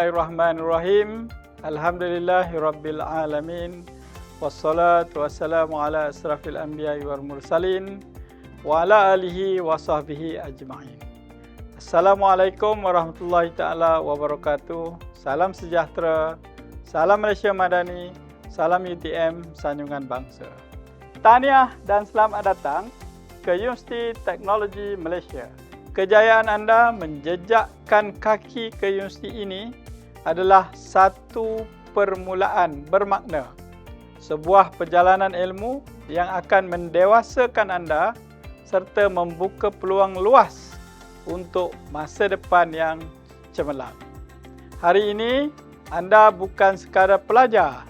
Bismillahirrahmanirrahim. Alhamdulillahirabbil alamin. Wassalatu wassalamu ala asrafil anbiya'i wal mursalin wa ala alihi wa sahbihi ajma'in. Assalamualaikum warahmatullahi taala wabarakatuh. Salam sejahtera. Salam Malaysia Madani. Salam UTM Sanyungan Bangsa. Tahniah dan selamat datang ke Universiti Teknologi Malaysia. Kejayaan anda menjejakkan kaki ke universiti ini adalah satu permulaan bermakna. Sebuah perjalanan ilmu yang akan mendewasakan anda serta membuka peluang luas untuk masa depan yang cemerlang. Hari ini anda bukan sekadar pelajar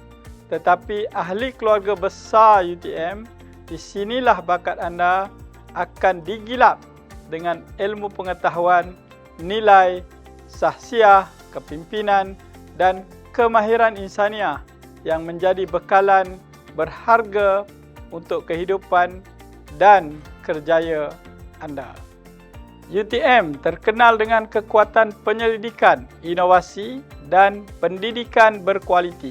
tetapi ahli keluarga besar UTM. Di sinilah bakat anda akan digilap dengan ilmu pengetahuan, nilai, sahsiah, kepimpinan dan kemahiran insaniah yang menjadi bekalan berharga untuk kehidupan dan kerjaya anda. UTM terkenal dengan kekuatan penyelidikan, inovasi dan pendidikan berkualiti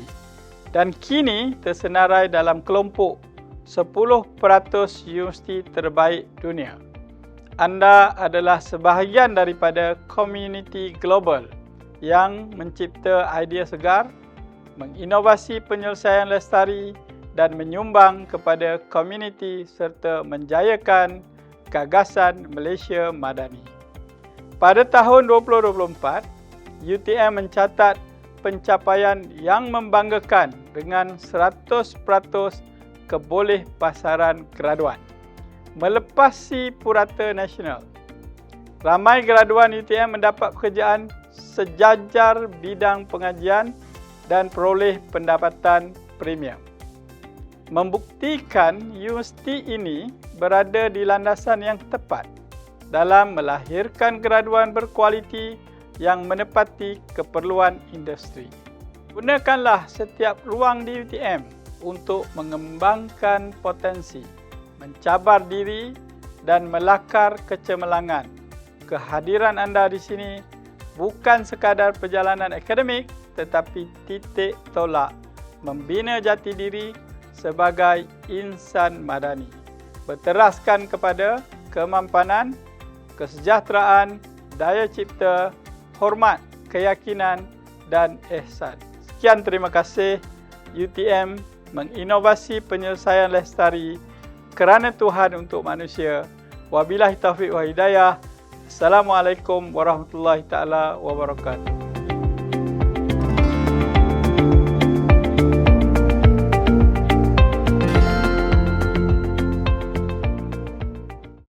dan kini tersenarai dalam kelompok 10% universiti terbaik dunia anda adalah sebahagian daripada komuniti global yang mencipta idea segar, menginovasi penyelesaian lestari dan menyumbang kepada komuniti serta menjayakan gagasan Malaysia Madani. Pada tahun 2024, UTM mencatat pencapaian yang membanggakan dengan 100% keboleh pasaran graduan melepasi purata nasional. Ramai graduan UTM mendapat pekerjaan sejajar bidang pengajian dan peroleh pendapatan premium. Membuktikan universiti ini berada di landasan yang tepat dalam melahirkan graduan berkualiti yang menepati keperluan industri. Gunakanlah setiap ruang di UTM untuk mengembangkan potensi mencabar diri dan melakar kecemerlangan. Kehadiran anda di sini bukan sekadar perjalanan akademik tetapi titik tolak membina jati diri sebagai insan madani. Berteraskan kepada kemampanan, kesejahteraan, daya cipta, hormat, keyakinan dan ihsan. Sekian terima kasih UTM menginovasi penyelesaian lestari kerana Tuhan untuk manusia. Wabillahi taufiq wa hidayah. Assalamualaikum warahmatullahi taala wabarakatuh.